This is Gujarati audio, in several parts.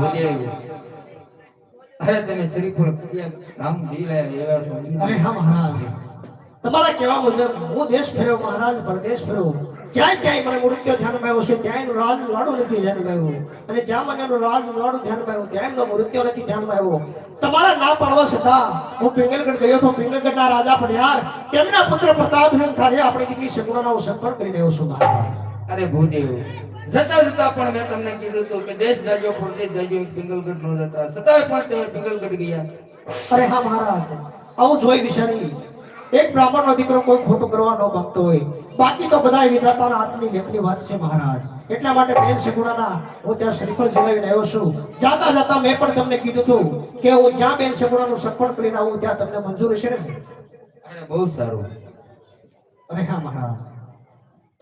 ભૂદેવ અરે તમે શ્રીફળ ધામ જી લે અરે હા મહારાજ. તમારા કહેવા મુજબ હું દેશ ફેર્યો મહારાજ પરદેશ ફેર્યો. જ્યાં ક્યાંય મને મૃત્યુ ધ્યાનમાં આવ્યો છે ત્યાં એનું રાજ લાડુ નથી ધ્યાનમાં આવ્યું. અને જ્યાં મને એનું રાજ લાડુ ધ્યાનમાં આવ્યું ત્યાં એમનો મૃત્યુ નથી ધ્યાનમાં આવ્યો. તમારા ના પાડવા છતાં હું પિંગલગઢ ગયો તો પિંગલગઢના રાજા પડ્યાર તેમના પુત્ર પ્રતાપસિંહ થાય આપણી દીકરી હું સંપર્ક કરીને આવ્યો છું અરે ભૂદેવ જતા જતા પણ મેં તમને કીધું હતું કે દેશ જાજો પરદેશ જાજો પિંગલગઢ નો જતા. છતાંય પણ તમે પિંગલગઢ ગયા. અરે હા મહારાજ આવું જોઈ વિચારી એક બ્રાહ્મણનો દીકરો કોઈ ખોટું કરવા ન માંગતો હોય. બાકી તો બધા વિધાતાના હાથની લેખની વાત છે મહારાજ. એટલા માટે બેન સગુણાના હું ત્યાં શ્રીફળ ઝુલાવીને આવ્યો છું. જાતા જાતા મેં પણ તમને કીધું હતું કે હું જ્યાં બેન સગુણાનું સપણ કરીને આવું ત્યાં તમને મંજૂર છે ને? બહુ સારું. અરે હા મહારાજ.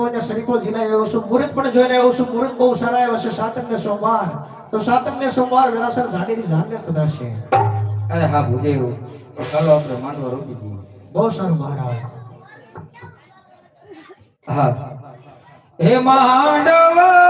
તો એને શ્રીફળ ઝીલાવી આવ્યો છું. મુહૂર્ત પણ જોઈને આવ્યો છું. મુહૂર્ત બહુ સારા આવ્યા છે. સાતમ ને સોમવાર. તો સાતમ ને સોમવાર વેરાસર જાડીની જાનને પધારશે અરે હા ભૂદેવ તો ચાલો આપણે માંડવા રોકી દઈએ. બહુ સારું મહારાજ. હા. હે માંડવડે